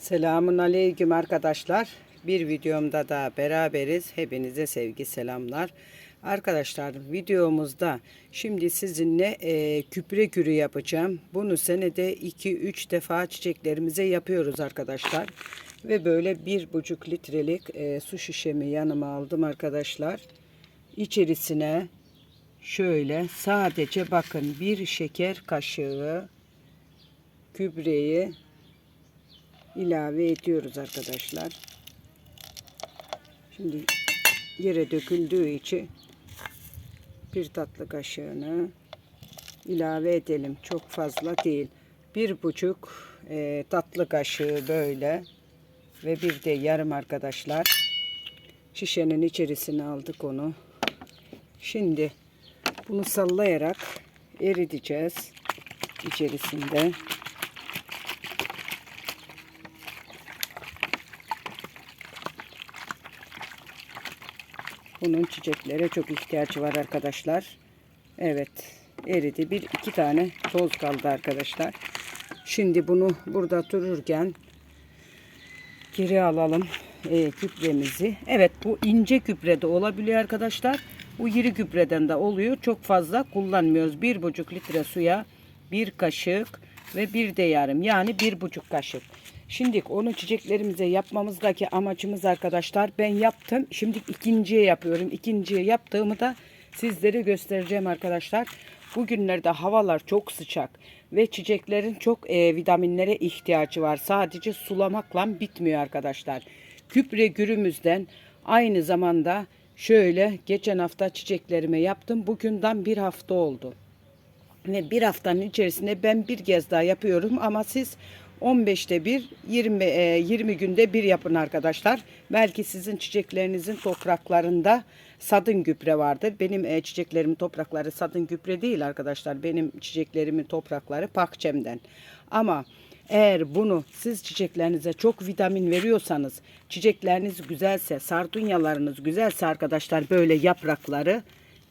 Selamun aleyküm arkadaşlar. Bir videomda da beraberiz. Hepinize sevgi selamlar. Arkadaşlar videomuzda şimdi sizinle e, küpre kürü yapacağım. Bunu senede 2-3 defa çiçeklerimize yapıyoruz arkadaşlar. Ve böyle 1,5 litrelik e, su şişemi yanıma aldım arkadaşlar. İçerisine şöyle sadece bakın bir şeker kaşığı kübreyi ilave ediyoruz arkadaşlar. Şimdi yere döküldüğü için bir tatlı kaşığını ilave edelim. Çok fazla değil. Bir buçuk e, tatlı kaşığı böyle ve bir de yarım arkadaşlar. Şişenin içerisine aldık onu. Şimdi bunu sallayarak eriteceğiz içerisinde. Bunun çiçeklere çok ihtiyacı var arkadaşlar. Evet eridi. Bir iki tane toz kaldı arkadaşlar. Şimdi bunu burada dururken geri alalım e, küpremizi. Evet bu ince küprede olabiliyor arkadaşlar. Bu iri küpreden de oluyor. Çok fazla kullanmıyoruz. Bir buçuk litre suya bir kaşık ve bir de yarım yani bir buçuk kaşık. Şimdi onu çiçeklerimize yapmamızdaki amacımız arkadaşlar ben yaptım. Şimdi ikinciye yapıyorum. İkinciye yaptığımı da sizlere göstereceğim arkadaşlar. Bugünlerde havalar çok sıcak ve çiçeklerin çok e, vitaminlere ihtiyacı var. Sadece sulamakla bitmiyor arkadaşlar. Küpre gürümüzden aynı zamanda şöyle geçen hafta çiçeklerime yaptım. Bugünden bir hafta oldu. Ve bir haftanın içerisinde ben bir kez daha yapıyorum ama siz 15'te bir 20 e, 20 günde bir yapın arkadaşlar. Belki sizin çiçeklerinizin topraklarında sadın gübre vardır. Benim e, çiçeklerimin toprakları sadın gübre değil arkadaşlar. Benim çiçeklerimin toprakları pakçemden. Ama eğer bunu siz çiçeklerinize çok vitamin veriyorsanız, çiçekleriniz güzelse, sardunyalarınız güzelse arkadaşlar böyle yaprakları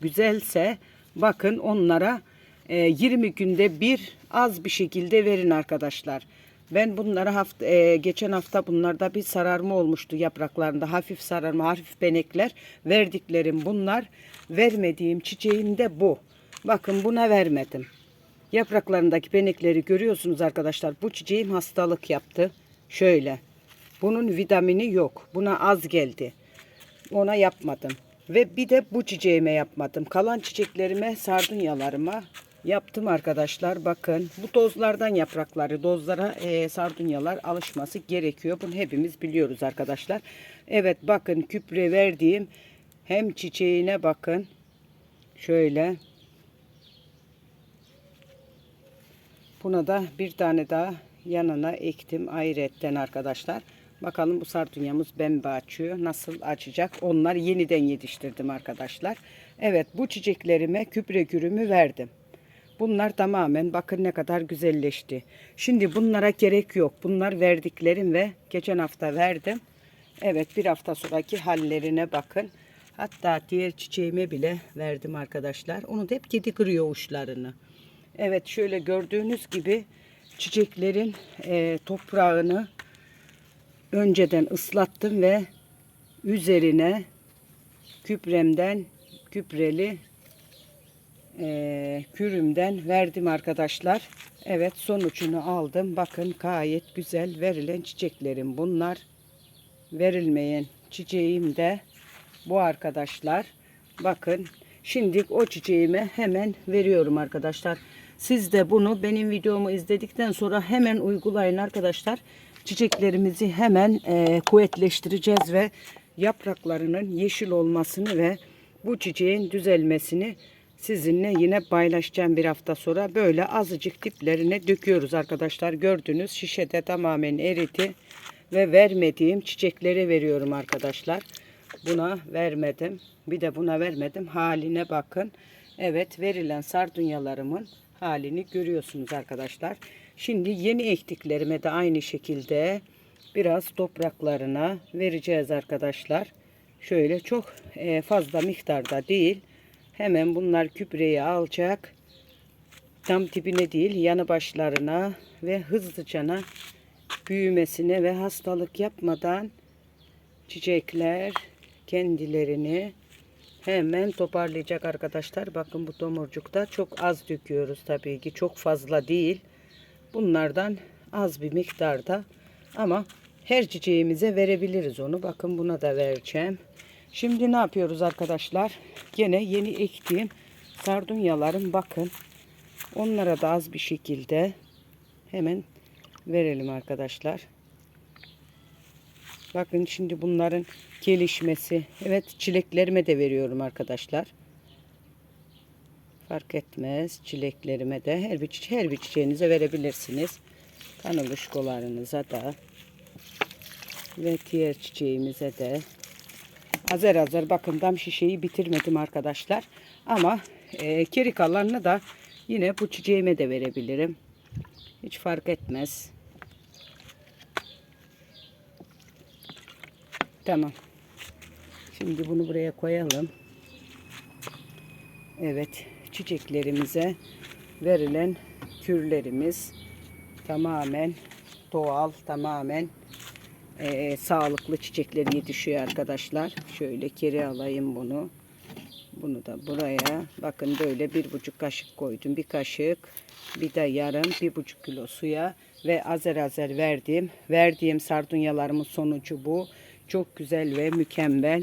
güzelse bakın onlara e, 20 günde bir az bir şekilde verin arkadaşlar. Ben bunları hafta, e, geçen hafta bunlarda bir sararma olmuştu yapraklarında. Hafif sararma hafif benekler verdiklerim bunlar. Vermediğim çiçeğim de bu. Bakın buna vermedim. Yapraklarındaki benekleri görüyorsunuz arkadaşlar. Bu çiçeğim hastalık yaptı. Şöyle. Bunun vitamini yok. Buna az geldi. Ona yapmadım. Ve bir de bu çiçeğime yapmadım. Kalan çiçeklerime sardunyalarıma yaptım arkadaşlar. Bakın bu tozlardan yaprakları dozlara e, sardunyalar alışması gerekiyor. Bunu hepimiz biliyoruz arkadaşlar. Evet bakın küpre verdiğim hem çiçeğine bakın. Şöyle. Buna da bir tane daha yanına ektim ayrıyetten arkadaşlar. Bakalım bu sardunyamız bembe açıyor. Nasıl açacak? Onlar yeniden yetiştirdim arkadaşlar. Evet bu çiçeklerime küpre kürümü verdim. Bunlar tamamen bakın ne kadar güzelleşti. Şimdi bunlara gerek yok. Bunlar verdiklerim ve geçen hafta verdim. Evet bir hafta sonraki hallerine bakın. Hatta diğer çiçeğime bile verdim arkadaşlar. Onu da hep kedi kırıyor uçlarını. Evet şöyle gördüğünüz gibi çiçeklerin e, toprağını önceden ıslattım ve üzerine küpremden küpreli e, kürümden verdim arkadaşlar. Evet sonucunu aldım. Bakın gayet güzel verilen çiçeklerim bunlar. Verilmeyen çiçeğim de bu arkadaşlar. Bakın şimdi o çiçeğime hemen veriyorum arkadaşlar. Siz de bunu benim videomu izledikten sonra hemen uygulayın arkadaşlar. Çiçeklerimizi hemen e, kuvvetleştireceğiz ve yapraklarının yeşil olmasını ve bu çiçeğin düzelmesini sizinle yine paylaşacağım bir hafta sonra. Böyle azıcık diplerine döküyoruz arkadaşlar. Gördünüz şişede tamamen eridi ve vermediğim çiçeklere veriyorum arkadaşlar. Buna vermedim. Bir de buna vermedim. Haline bakın. Evet verilen sardunyalarımın halini görüyorsunuz arkadaşlar. Şimdi yeni ektiklerime de aynı şekilde biraz topraklarına vereceğiz arkadaşlar. Şöyle çok e, fazla miktarda değil. Hemen bunlar küpreyi alacak. Tam dibine değil yanı başlarına ve hızlıcana büyümesine ve hastalık yapmadan çiçekler kendilerini hemen toparlayacak arkadaşlar. Bakın bu tomurcukta çok az döküyoruz tabii ki. Çok fazla değil. Bunlardan az bir miktarda ama her çiçeğimize verebiliriz onu. Bakın buna da vereceğim. Şimdi ne yapıyoruz arkadaşlar? Gene yeni ektiğim sardunyalarım bakın. Onlara da az bir şekilde hemen verelim arkadaşlar. Bakın şimdi bunların gelişmesi. Evet çileklerime de veriyorum arkadaşlar. Fark etmez. Çileklerime de her bir, her bir çiçeğinize verebilirsiniz. Kanalışkolarınıza da ve diğer çiçeğimize de Azer azer bakın dam şişeyi bitirmedim arkadaşlar. Ama e, geri kalanını da yine bu çiçeğime de verebilirim. Hiç fark etmez. Tamam. Şimdi bunu buraya koyalım. Evet, çiçeklerimize verilen kürlerimiz tamamen doğal, tamamen eee, sağlıklı çiçekler yetişiyor arkadaşlar. Şöyle kere alayım bunu. Bunu da buraya bakın böyle bir buçuk kaşık koydum. Bir kaşık bir de yarım bir buçuk kilo suya ve azer azer verdiğim verdiğim sardunyalarımın sonucu bu. Çok güzel ve mükemmel.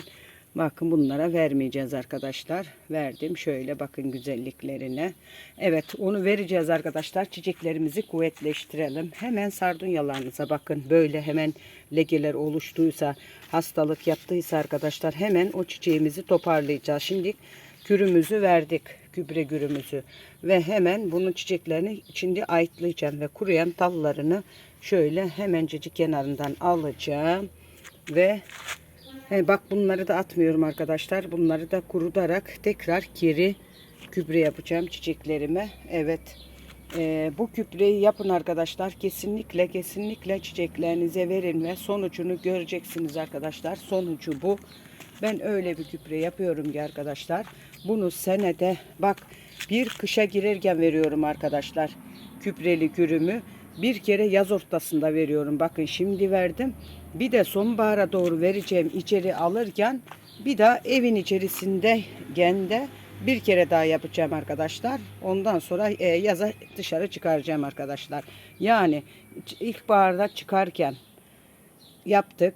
Bakın bunlara vermeyeceğiz arkadaşlar. Verdim şöyle bakın güzelliklerine. Evet onu vereceğiz arkadaşlar. Çiçeklerimizi kuvvetleştirelim. Hemen sardunyalarınıza bakın. Böyle hemen legeler oluştuysa, hastalık yaptıysa arkadaşlar hemen o çiçeğimizi toparlayacağız. Şimdi kürümüzü verdik. Gübre gürümüzü. Ve hemen bunun çiçeklerini şimdi ayıtlayacağım ve kuruyan dallarını şöyle hemencecik kenarından alacağım. Ve He, bak bunları da atmıyorum arkadaşlar. Bunları da kurutarak tekrar geri gübre yapacağım çiçeklerime. Evet. Ee, bu gübreyi yapın arkadaşlar. Kesinlikle kesinlikle çiçeklerinize verin ve sonucunu göreceksiniz arkadaşlar. Sonucu bu. Ben öyle bir gübre yapıyorum ki arkadaşlar. Bunu senede bak bir kışa girerken veriyorum arkadaşlar. Gübreli gürümü bir kere yaz ortasında veriyorum. Bakın şimdi verdim. Bir de sonbahara doğru vereceğim içeri alırken bir daha evin içerisinde gende bir kere daha yapacağım arkadaşlar. Ondan sonra e, yaza dışarı çıkaracağım arkadaşlar. Yani ilkbaharda çıkarken yaptık.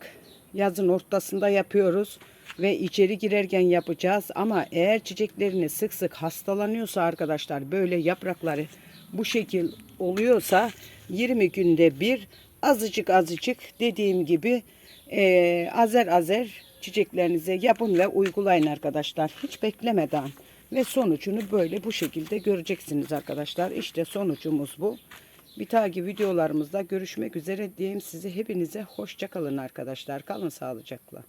Yazın ortasında yapıyoruz ve içeri girerken yapacağız. Ama eğer çiçeklerini sık sık hastalanıyorsa arkadaşlar böyle yaprakları bu şekil oluyorsa 20 günde bir azıcık azıcık dediğim gibi eee, azer azer çiçeklerinize yapın ve uygulayın arkadaşlar. Hiç beklemeden ve sonucunu böyle bu şekilde göreceksiniz arkadaşlar. İşte sonucumuz bu. Bir takip videolarımızda görüşmek üzere diyeyim size hepinize hoşça kalın arkadaşlar. Kalın sağlıcakla.